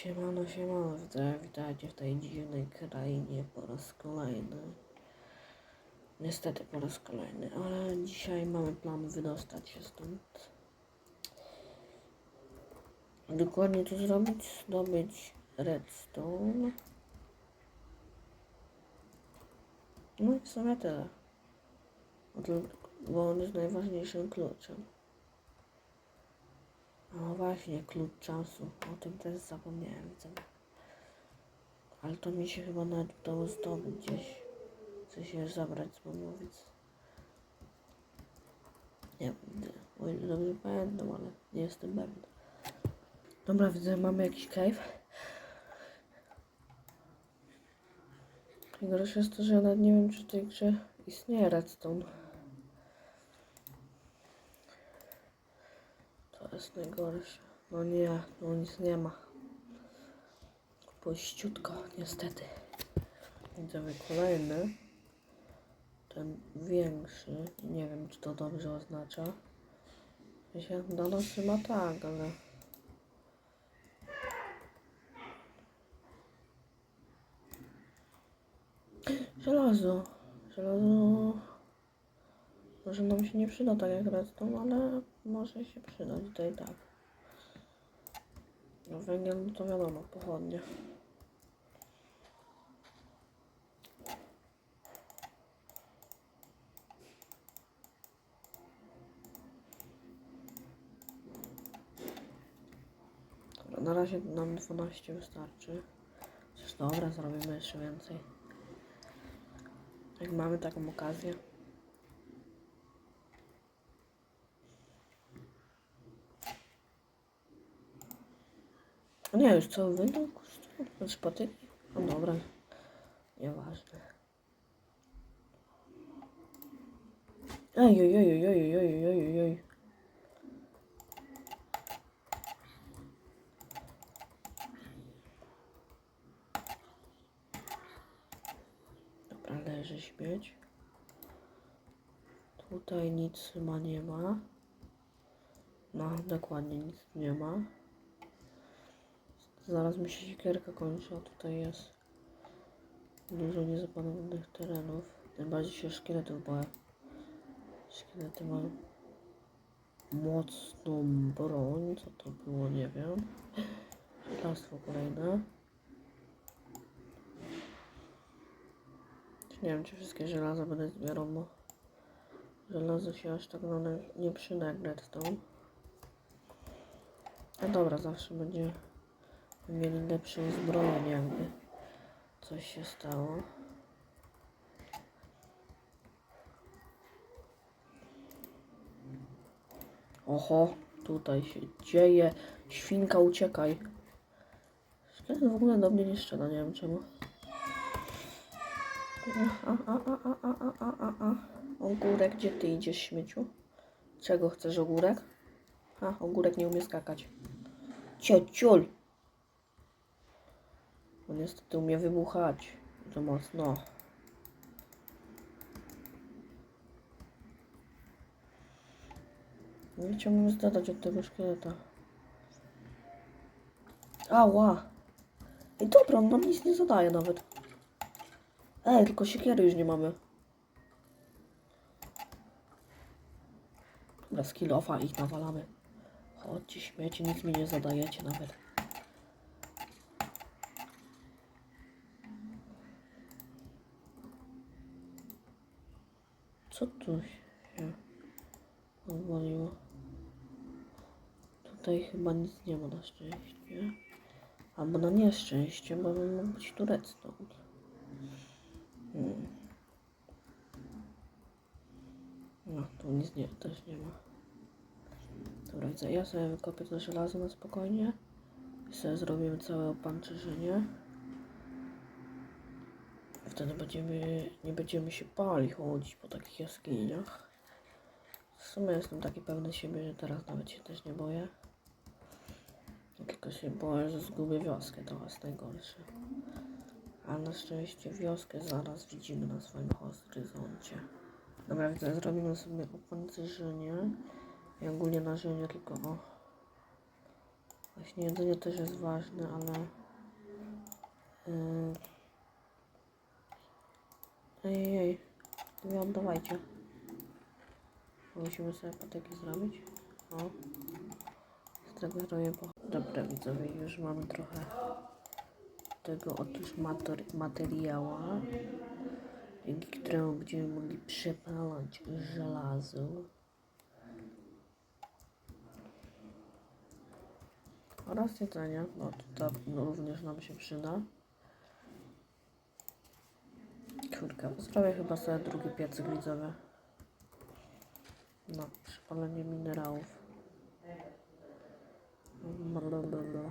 Siemano, siemano, witaj- witajcie w tej dziwnej krainie po raz kolejny. Niestety po raz kolejny, ale dzisiaj mamy plan wydostać się stąd. Dokładnie to zrobić, zdobyć redstone. No i w sumie tyle. Bo on jest najważniejszym kluczem. No właśnie, klucz czasu. O tym też zapomniałem. co- Ale to mi się chyba nawet udało zdobyć gdzieś. Chcę się zabrać z Bomowic. Nie o ile dobrze pamiętam, ale nie jestem pewny. Dobra, widzę, mamy jakiś cave. Najgorsze jest to, że ja nawet nie wiem, czy w tej grze istnieje redstone. To jest najgorsze. No nie, no nic nie ma. Pościutko, niestety. Widzimy kolejny. Ten większy. Nie wiem, czy to dobrze oznacza. W sensie do nas chyba tak, ale... Żelazo. Żelazo... Może nam się nie przyda tak jak redstone, ale może się przydać to i tak. No węgiel no to wiadomo, pochodnie. Dobra, na razie nam 12 wystarczy. Coś dobra, zrobimy jeszcze więcej. Jak mamy taką okazję. Nie, już co no będą kosztowały spatyki? No dobra, nieważne. Ej, oj, oj, oj, oj, oj, oj, oj. Dobra, leży śmieć. Tutaj nic chyba nie ma. No, dokładnie nic nie ma. Zaraz mi się siekierka kończy, a tutaj jest dużo niezapanowanych terenów. Najbardziej się szkieletów boję. Szkielety mają mocną broń. Co to było, nie wiem. Żelastwo kolejne. Nie wiem, czy wszystkie żelaza będę zbierał, bo żelazo się aż tak nie przyda jak redstone. No dobra, zawsze będzie mieli lepsze uzbrojenie, jakby coś się stało. Oho, tutaj się dzieje. Świnka, uciekaj. W ogóle do mnie nie strzela, nie wiem czemu. A, a, a, a, a, a, a, a, a. Ogórek, gdzie ty idziesz, śmieciu? Czego chcesz, ogórek? A, ogórek nie umie skakać. Ciociul! On niestety umie wybuchać. To mocno. Nie chciałbym zdadać od tego szkieleta. Ała! Ej, dobra, on nam nic nie zadaje nawet. Ej, tylko siekiery już nie mamy. Dobra, skillofa ich nawalamy. Chodźcie, śmieci, nic mi nie zadajecie nawet. Co tu się odwaliło? Tutaj chyba nic nie ma na szczęście. Albo na nieszczęście, bo mógł być tu redstone. Hmm. No, tu nic nie, też nie ma. Dobra, ja sobie wykopię to żelazo na spokojnie. I sobie zrobimy całe opancerzenie. Wtedy będziemy, nie będziemy się pali chodzić po takich jaskiniach. W sumie jestem taki pewny siebie, że teraz nawet się też nie boję. Tylko się boję, że zgubię wioskę, to jest najgorsze. A na szczęście wioskę zaraz widzimy na swoim horyzoncie. Dobra, widzę, zrobimy sobie opancerzenie. I ogólnie narzędzie tylko o Właśnie jedzenie też jest ważne, ale... Yy... Ej, ej, ej. Nie oddawajcie. Musimy sobie patyki zrobić. O. Z tego zrobię po... Dobra widzowie, już mamy trochę tego otóż mater- materiału, dzięki któremu będziemy mogli przepalać żelazo. Oraz jedzenie, bo to no, również nam się przyda. Zrobię chyba sobie drugi piecyk widzowy. No, przypalenie minerałów. Blablabla.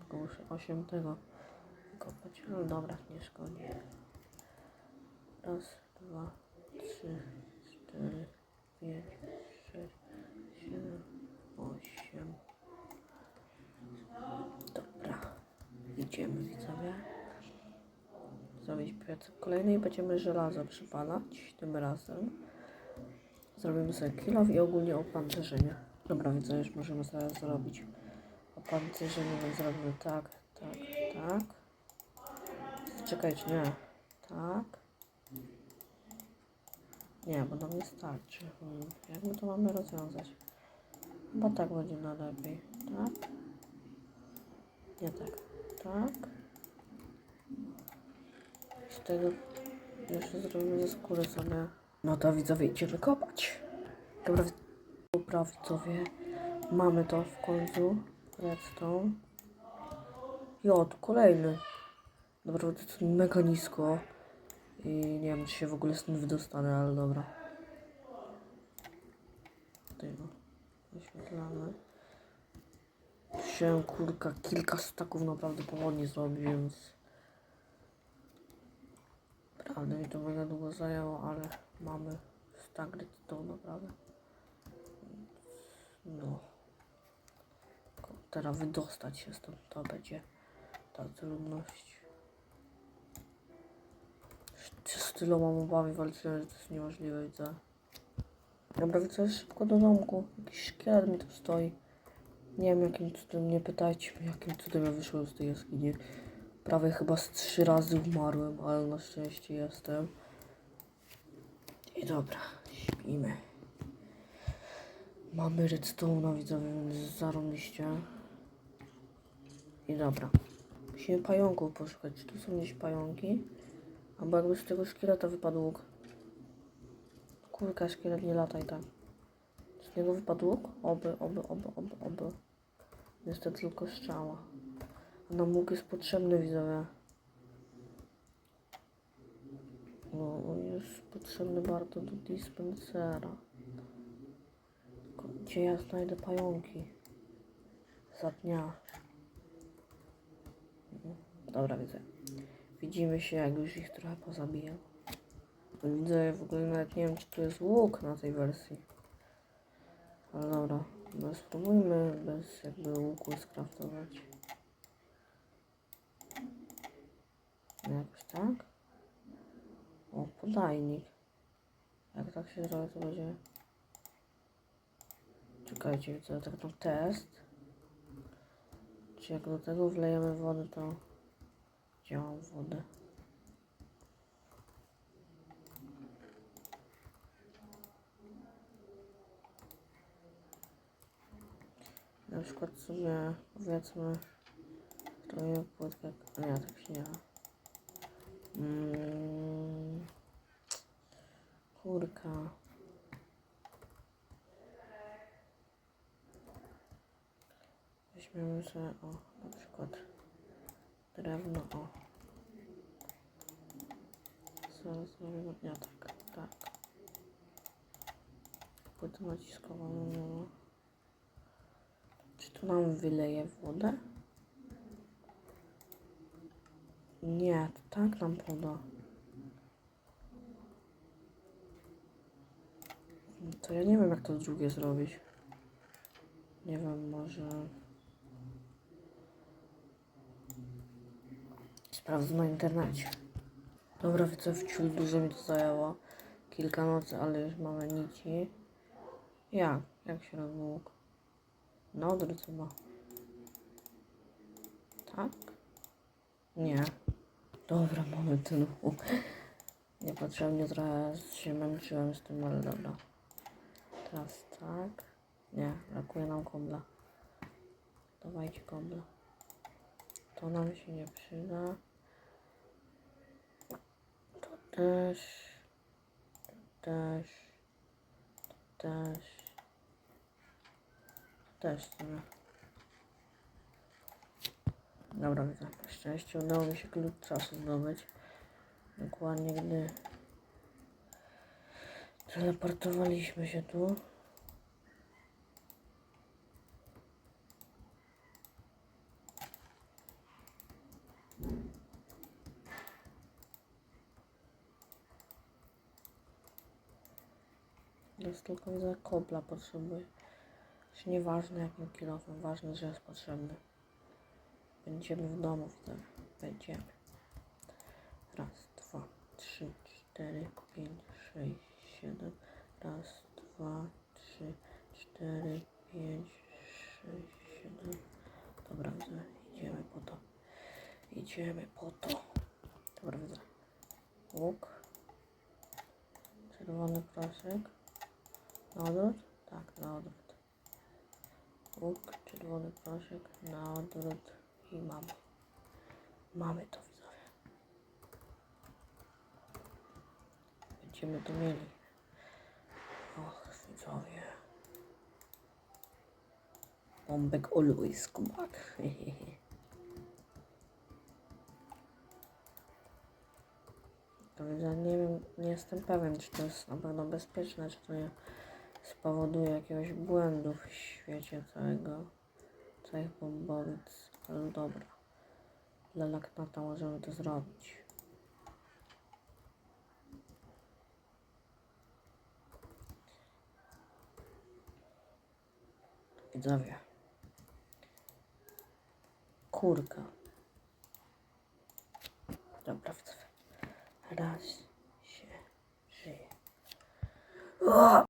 Tylko muszę 8 tego kopać. No dobra, nie szkodzi. Raz, dwa, trzy, cztery, pięć, sześć, siedem, osiem. Dobra, idziemy widzowie. Piec kolejny i będziemy żelazo przypalać tym razem. Zrobimy sobie kilof i ogólnie opancerzenie. Dobra, widzę, już możemy sobie zrobić opancerzenie, więc zrobimy tak, tak, tak. Czekajcie, nie. Tak. Nie, bo nam nie starczy. Jak my to mamy rozwiązać? Chyba tak będzie najlepiej. Tak. Nie tak. Tak. Z tego jeszcze zrobimy ze skóry sobie. No to widzowie idziemy kopać. Dobra, dobra widzowie. Mamy to w końcu. Redstone. Jo, tu kolejny. Dobra, to jest mega nisko. I nie wiem, czy się w ogóle stąd wydostanę, ale dobra. Tutaj no. Wyświetlamy. Się kurka kilka staków naprawdę powolnie zrobi, więc... Prawda mi to mega długo zajęło, ale mamy stack redstone naprawdę. No. Teraz wydostać się stąd, to będzie ta trudność. Z tyloma mobami walczyłem, że to jest niemożliwe, widzę. Dobra, widzę szybko do domku. Jakiś szkielet mi tu stoi. Nie wiem jakim cudem, nie pytajcie mnie jakim cudem ja wyszłem z tej jaskini. Prawie chyba z trzy razy umarłem, ale na szczęście jestem. I dobra, śpimy. Mamy redstone'a widzowie, więc zarąbiście. I dobra. Musimy pająków poszukać. Czy tu są gdzieś pająki? Albo jakby z tego szkieleta wypadł łuk. Kurka, szkielet nie lataj tak. Z niego wypadł łuk? Oby, oby, oby, oby, oby. Niestety tylko strzała. Nam łuk jest potrzebny, widzowie. No, on jest potrzebny bardzo do dispensera. Tylko Gdzie ja znajdę pająki? Za dnia. Dobra, widzę. Widzimy się, jak już ich trochę pozabijam. Widzę, w ogóle nawet nie wiem, czy tu jest łuk na tej wersji. Ale dobra, no spróbujmy bez jakby łuku skraftować. No Jakoś tak. O, podajnik. Jak tak się zrobi, to będzie... Czekajcie, widzę, tak na test. Czy jak do tego wlejemy wodę, to działa wodę. Na przykład sobie powiedzmy zrobimy płytkę. Nie, tak się nie da. Mm, kurka. Weźmiemy sobie o na przykład drewno o. Zaraz zrobimy. Nie tak, tak. Płytę naciskową. No. Czy tu nam wyleje wodę? Nie, to tak nam poda. To ja nie wiem jak to drugie zrobić. Nie wiem, może... Sprawdzę na internecie. Dobra, widzę w ciul dużo mi to zajęło. Kilka nocy, ale już mamy nici. Jak? Jak się robi łuk? Na odwrót. Tak? Nie. Dobra, mamy ten. Niepotrzebnie trochę się męczyłem z tym, ale dobra. Teraz tak. Nie, brakuje nam kobla. Dawajcie kobla. To nam się nie przyda. To też. To też. To też. Też w sumie. Dobra, widzę. Szczęście udało mi się klucz czasu zdobyć. Dokładnie gdy teleportowaliśmy się tu. Jest tylko widzę kobla potrzebuję. Już nieważne jakim kilofem, ważne, że jest potrzebny. Będziemy w domu wtedy. Będziemy. Raz, dwa, trzy, cztery, pięć, sześć, siedem. Raz, dwa, trzy, cztery, pięć, sześć, siedem. Dobra, widzę. Idziemy po to. Idziemy po to. Dobra, widzę. Łuk. Czerwony proszek. Na odwrót? Tak, na odwrót. Łuk, czerwony proszek, na odwrót i mamy. Mamy to widzowie. Będziemy to mieli. Och, widzowie. Bombek always come back. Nie wiem, nie jestem pewien, czy to jest na pewno bezpieczne, czy to nie spowoduje jakiegoś błędu w świecie całego, całych bombowic, ale dobra. Dla laknata możemy to zrobić. Widzowie. Kurka. Dobra, widzowie. Raz się żyje. O!